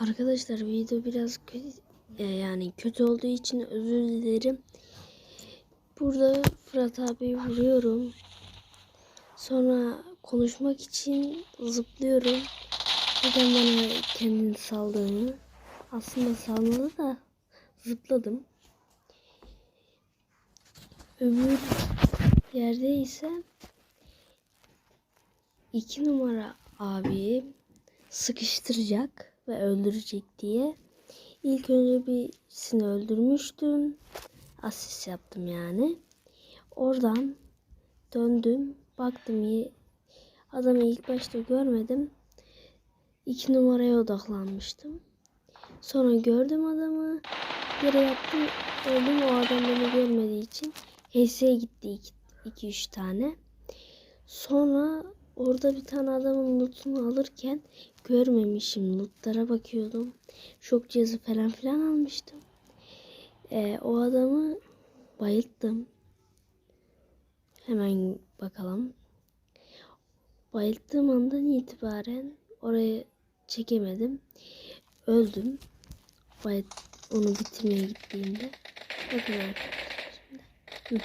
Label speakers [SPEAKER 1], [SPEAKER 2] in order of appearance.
[SPEAKER 1] Arkadaşlar video biraz kötü, e, yani kötü olduğu için özür dilerim. Burada Fırat abi vuruyorum. Sonra konuşmak için zıplıyorum. Neden bana kendini saldığını. Aslında salmadı da zıpladım. Öbür yerde ise iki numara abi sıkıştıracak ve öldürecek diye. İlk önce birisini öldürmüştüm. Asist yaptım yani. Oradan döndüm. Baktım adamı ilk başta görmedim. İki numaraya odaklanmıştım. Sonra gördüm adamı. Yere yattım. Öldüm o adam beni görmediği için. HS'ye gitti 2-3 tane. Sonra orada bir tane adamın lootunu alırken görmemişim. Lootlara bakıyordum. Şok cihazı falan filan almıştım. Ee, o adamı bayılttım. Hemen bakalım. Bayılttığım andan itibaren oraya çekemedim. Öldüm. Bayılt onu bitirmeye gittiğimde. Bakın arkadaşlar şimdi. Hı.